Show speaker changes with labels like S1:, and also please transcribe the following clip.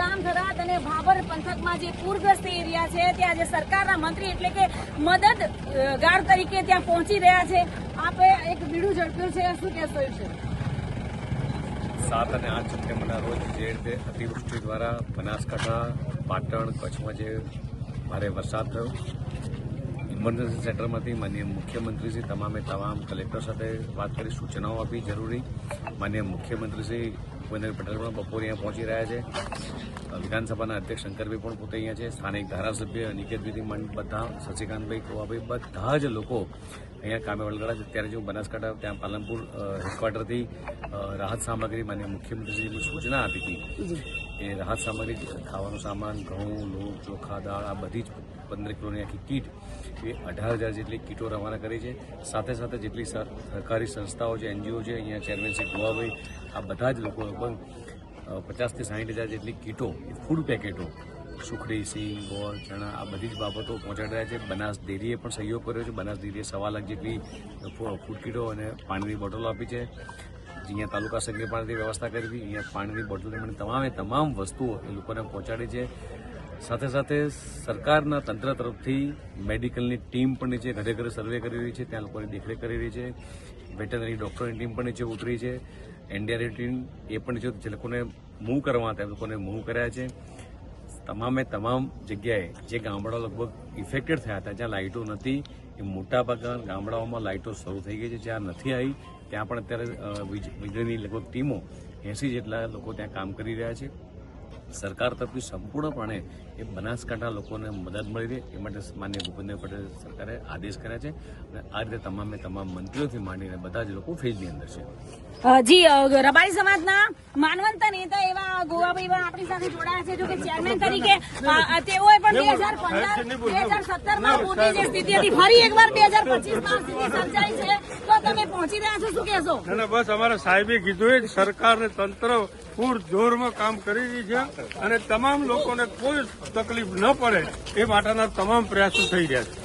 S1: ગામ થરાદ અને ભાભર પંથકમાં જે પૂરગ્રસ્ત એરિયા છે, ત્યાં જે સરકારના મંત્રી એટલે કે મદદગાર તરીકે ત્યાં પહોંચી રહ્યા છે. આપે એક બીડું ઝડપ્યું છે. શું કહેશો છે
S2: સાત અને આઠ સપ્ટેમ્બરના રોજ જે રીતે અતિવૃષ્ટિ દ્વારા બનાસકાંઠા, પાટણ, કચ્છમાં જે ભારે વરસાદ થયો ઇમરજન્સી સેન્ટરમાંથી માનનીય મુખ્યમંત્રીશ્રી, તમામે તમામ કલેક્ટર સાથે વાત કરી, સૂચનાઓ આપી, જરૂરી માનનીય મુખ્યમંત્રીશ્રી ભૂપેન્દ્ર પટેલ પણ બપોરે અહીંયા પહોંચી રહ્યા છે. વિધાનસભાના અધ્યક્ષ શંકરભાઈ પણ પોતે અહીંયા છે. સ્થાનિક ધારાસભ્ય અનિકેતભાઈથી મંડ બધા શશિકાંતભાઈ કોવાભાઈ બધા જ લોકો અહીંયા કામે વળગડા છે. ત્યારે જો બનાસકાંઠા ત્યાં પાલનપુર હેડક્વાર્ટરથી રાહત સામગ્રી માન્ય મુખ્યમંત્રીશ્રીની સૂચના આપી હતી એ રાહત સામગ્રી ખાવાનું સામાન ઘઉં લોટ ચોખા દાળ આ બધી જ પંદર કિલોની આખી કીટ એ અઢાર હજાર જેટલી કીટો રવાના કરી છે. સાથે સાથે જેટલી સર- સરકારી સંસ્થાઓ છે, એનજીઓ છે, અહીંયા ચેરમેન શ્રી ગોવાભાઈ આ બધા જ લોકો લગભગ પચાસથી સાઠ હજાર જેટલી કીટો ફૂડ પેકેટો સુખડી, સિંગ, ગોળ, ચણા, આ બધી જ બાબતો પહોંચાડી રહ્યા છે. બનાસ ડેરીએ પણ સહયોગ કર્યો છે. બનાસ ડેરીએ સવા લાખ જેટલી ફૂડ કીટો અને પાણીની બોટલો આપી છે. અહીંયા તાલુકા સંઘે પાણીની વ્યવસ્થા કરી હતી. અહીંયા પાણીની બોટલ પણ તમામે તમામ વસ્તુઓ એ લોકોને પહોંચાડી છે. સાથે સાથે સરકારના તંત્ર તરફથી મેડિકલની ટીમ પણ નીચે ઘરે ઘરે સર્વે કરી રહી છે. ત્યાં લોકોની દેખરેખ કરી રહી છે. વેટરનરી ડોક્ટરની ટીમ પણ નીચે ઉતરી છે. એનડીઆરએફ ટીમ એ પણ નીચે જે લોકોને મૂવ કરવા હતા એ લોકોને મૂવ કર્યા છે. તમામે તમામ જગ્યાએ જે ગામડાઓ લગભગ ઇફેક્ટેડ થયા હતા, જ્યાં લાઇટો નથી, એ મોટાભાગના ગામડાઓમાં લાઇટો શરૂ થઈ ગઈ છે. જ્યાં નથી આવી, ત્યાં પણ અત્યારે વીજ- વીજળીની લગભગ ટીમો એંસી જેટલા લોકો ત્યાં કામ કરી રહ્યા છે. સરકાર તરફથી સંપૂર્ણપણે એ બનાસકાંઠા લોકોને મદદ મળી રહે એ માટે માન્ય ભૂપેન્દ્ર પટેલ સરકારે આદેશ કર્યા છે અને આ રીતે તમામે તમામ મંત્રીઓથી માંડીને બધા જ લોકો ફેજની અંદર છે.
S1: અ, જી રબારી સમાજના માનવંતા નેતા એવા ગોવાભાઈ આપણી સાથે જોડાયા છે જો કે ચેરમેન તરીકે તેઓએ પણ બે હજાર પંદર બે હજાર સત્તરમાં પૂરની જે સ્થિતિ હતી ફરી એકવાર બે હજાર પચીસમાં સ્થિતિ સર્જાઈ છે. તો તમે પહોંચી રહ્યા છો શું કહેશો?
S3: અને બસ અમારા સાહેબે કીધું જ સરકાર ને તંત્ર પૂર જોરમાં કામ કરી રહી છે. અને તમામ લોકોને કોઈ તકલીફ ન પડે એ માટેના તમામ પ્રયાસો થઈ રહ્યા છે.